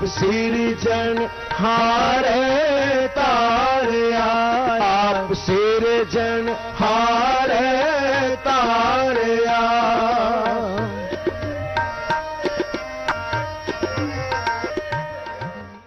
ਕਰਾਮਾਤ ਆਪ ਸਿਰਜਣ ਹਾਰੇ ਤਾਰਿਆ ਆਪ ਸਿਰਜਣ ਹਾਰੇ